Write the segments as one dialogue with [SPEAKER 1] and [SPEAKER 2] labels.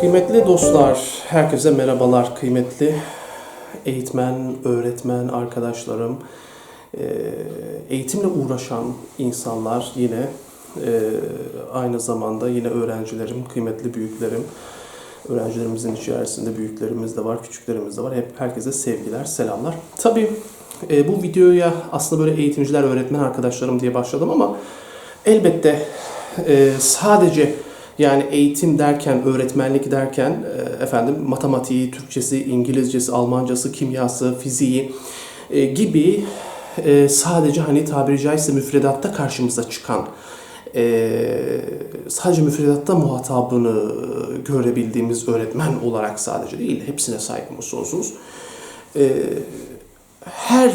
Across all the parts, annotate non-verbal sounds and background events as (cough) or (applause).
[SPEAKER 1] Kıymetli dostlar, herkese merhabalar. Kıymetli eğitmen, öğretmen arkadaşlarım, eğitimle uğraşan insanlar yine aynı zamanda yine öğrencilerim, kıymetli büyüklerim. Öğrencilerimizin içerisinde büyüklerimiz de var, küçüklerimiz de var. Hep herkese sevgiler, selamlar. Tabii bu videoya aslında böyle eğitimciler, öğretmen arkadaşlarım diye başladım ama elbette sadece yani eğitim derken, öğretmenlik derken e, efendim matematiği, Türkçesi, İngilizcesi, Almancası, kimyası, fiziği e, gibi e, sadece hani tabiri caizse müfredatta karşımıza çıkan sadece müfredatta muhatabını görebildiğimiz öğretmen olarak sadece değil, hepsine saygımız sonsuz. Her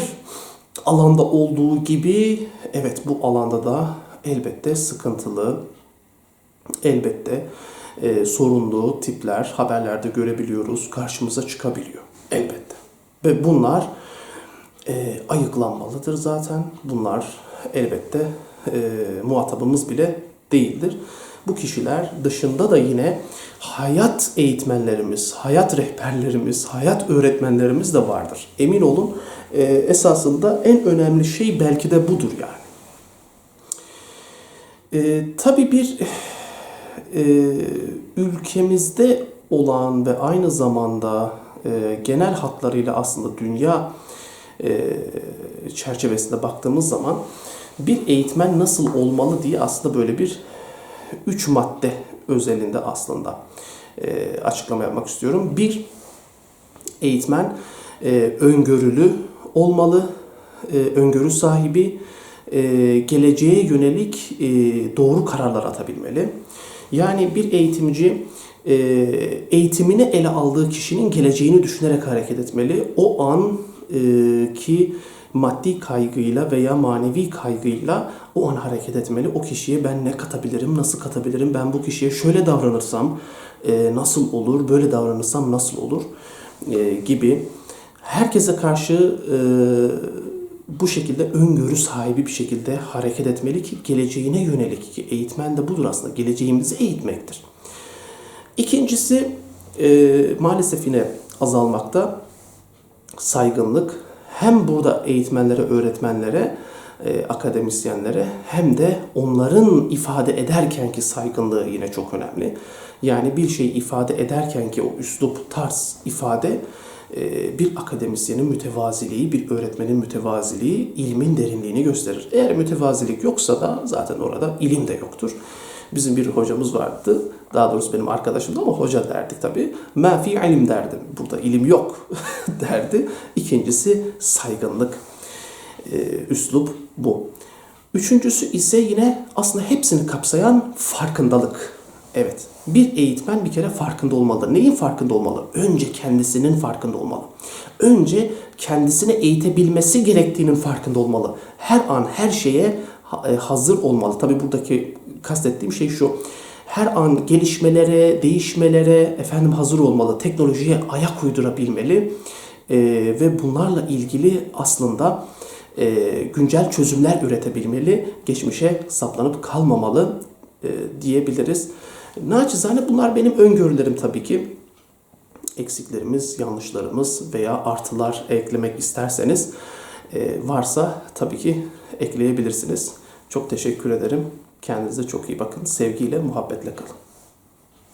[SPEAKER 1] alanda olduğu gibi evet bu alanda da elbette sıkıntılı, elbette e, sorunlu tipler haberlerde görebiliyoruz, karşımıza çıkabiliyor elbette. Ve bunlar e, ayıklanmalıdır zaten. Bunlar elbette e, muhatabımız bile değildir. Bu kişiler dışında da yine hayat eğitmenlerimiz, hayat rehberlerimiz, hayat öğretmenlerimiz de vardır. Emin olun e, esasında en önemli şey belki de budur yani. E, tabii bir e, ülkemizde olan ve aynı zamanda e, genel hatlarıyla aslında dünya e, çerçevesinde baktığımız zaman bir eğitmen nasıl olmalı diye aslında böyle bir üç madde özelinde aslında e, açıklama yapmak istiyorum. Bir, eğitmen e, öngörülü olmalı, e, öngörü sahibi, e, geleceğe yönelik e, doğru kararlar atabilmeli. Yani bir eğitimci e, eğitimini ele aldığı kişinin geleceğini düşünerek hareket etmeli. O an e, ki maddi kaygıyla veya manevi kaygıyla o an hareket etmeli. O kişiye ben ne katabilirim, nasıl katabilirim, ben bu kişiye şöyle davranırsam e, nasıl olur, böyle davranırsam nasıl olur gibi herkese karşı e, bu şekilde öngörü sahibi bir şekilde hareket etmeli ki geleceğine yönelik ki eğitmen de budur aslında geleceğimizi eğitmektir. İkincisi e, maalesef yine azalmakta saygınlık hem burada eğitmenlere, öğretmenlere, e, akademisyenlere hem de onların ifade ederken ki saygınlığı yine çok önemli. Yani bir şey ifade ederken ki o üslup, tarz ifade bir akademisyenin mütevaziliği, bir öğretmenin mütevaziliği ilmin derinliğini gösterir. Eğer mütevazilik yoksa da zaten orada ilim de yoktur. Bizim bir hocamız vardı. Daha doğrusu benim arkadaşımdı ama hoca derdik tabii. Ma fi ilim derdim. Burada ilim yok (laughs) derdi. İkincisi saygınlık. Ee, üslup bu. Üçüncüsü ise yine aslında hepsini kapsayan farkındalık. Evet. Bir eğitmen bir kere farkında olmalı. Neyin farkında olmalı? Önce kendisinin farkında olmalı. Önce kendisini eğitebilmesi gerektiğinin farkında olmalı. Her an her şeye hazır olmalı. Tabii buradaki kastettiğim şey şu. Her an gelişmelere, değişmelere efendim hazır olmalı. Teknolojiye ayak uydurabilmeli. E, ve bunlarla ilgili aslında e, güncel çözümler üretebilmeli. Geçmişe saplanıp kalmamalı e, diyebiliriz. Naçizane bunlar benim öngörülerim tabii ki. Eksiklerimiz, yanlışlarımız veya artılar eklemek isterseniz e, varsa tabii ki ekleyebilirsiniz. Çok teşekkür ederim. Kendinize çok iyi bakın. Sevgiyle, muhabbetle kalın.